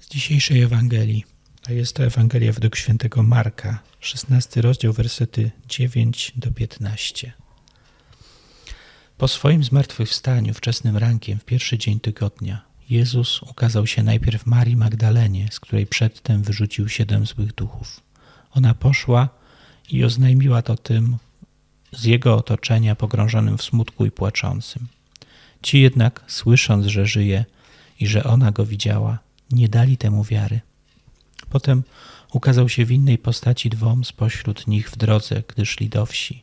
z dzisiejszej Ewangelii. A jest to Ewangelia według świętego Marka, 16 rozdział, wersety 9 do 15. Po swoim zmartwychwstaniu wczesnym rankiem w pierwszy dzień tygodnia Jezus ukazał się najpierw Marii Magdalenie, z której przedtem wyrzucił siedem złych duchów. Ona poszła i oznajmiła to tym z jego otoczenia pogrążonym w smutku i płaczącym. Ci jednak, słysząc, że żyje i że ona go widziała, nie dali temu wiary. Potem ukazał się w innej postaci dwom spośród nich w drodze, gdy szli do wsi.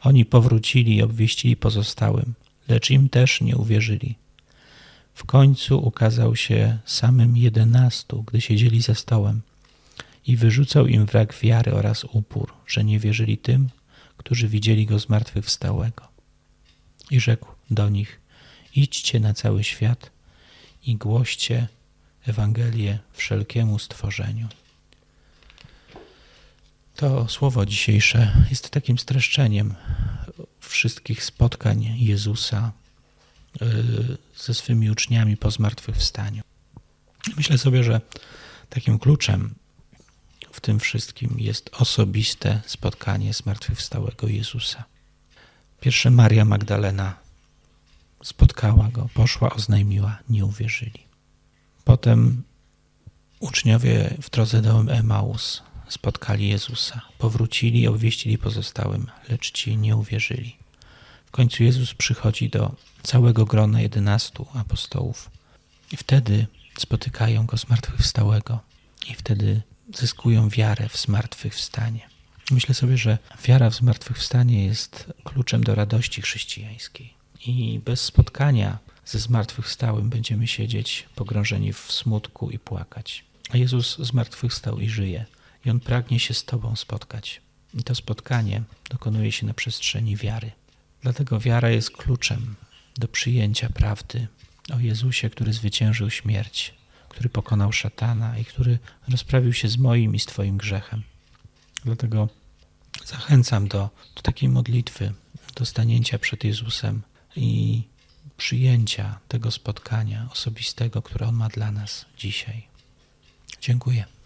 Oni powrócili i obwieścili pozostałym, lecz im też nie uwierzyli. W końcu ukazał się samym jedenastu, gdy siedzieli za stołem i wyrzucał im wrak wiary oraz upór, że nie wierzyli tym, którzy widzieli go zmartwychwstałego. I rzekł do nich: Idźcie na cały świat i głoście Ewangelię wszelkiemu stworzeniu. To słowo dzisiejsze jest takim streszczeniem wszystkich spotkań Jezusa y, ze swymi uczniami po zmartwychwstaniu. Myślę sobie, że takim kluczem w tym wszystkim jest osobiste spotkanie zmartwychwstałego Jezusa. Pierwsze Maria Magdalena spotkała go, poszła, oznajmiła, nie uwierzyli. Potem uczniowie w drodze do Emaus spotkali Jezusa, powrócili obwieścili pozostałym, lecz ci nie uwierzyli. W końcu Jezus przychodzi do całego grona jedenastu apostołów i wtedy spotykają go zmartwychwstałego i wtedy zyskują wiarę w zmartwychwstanie. Myślę sobie, że wiara w zmartwychwstanie jest kluczem do radości chrześcijańskiej. I bez spotkania ze zmartwychwstałym będziemy siedzieć pogrążeni w smutku i płakać. A Jezus zmartwychwstał i żyje. I On pragnie się z Tobą spotkać. I to spotkanie dokonuje się na przestrzeni wiary. Dlatego wiara jest kluczem do przyjęcia prawdy o Jezusie, który zwyciężył śmierć, który pokonał szatana i który rozprawił się z moim i z Twoim grzechem. Dlatego zachęcam do, do takiej modlitwy, do stanięcia przed Jezusem i przyjęcia tego spotkania osobistego, które On ma dla nas dzisiaj. Dziękuję.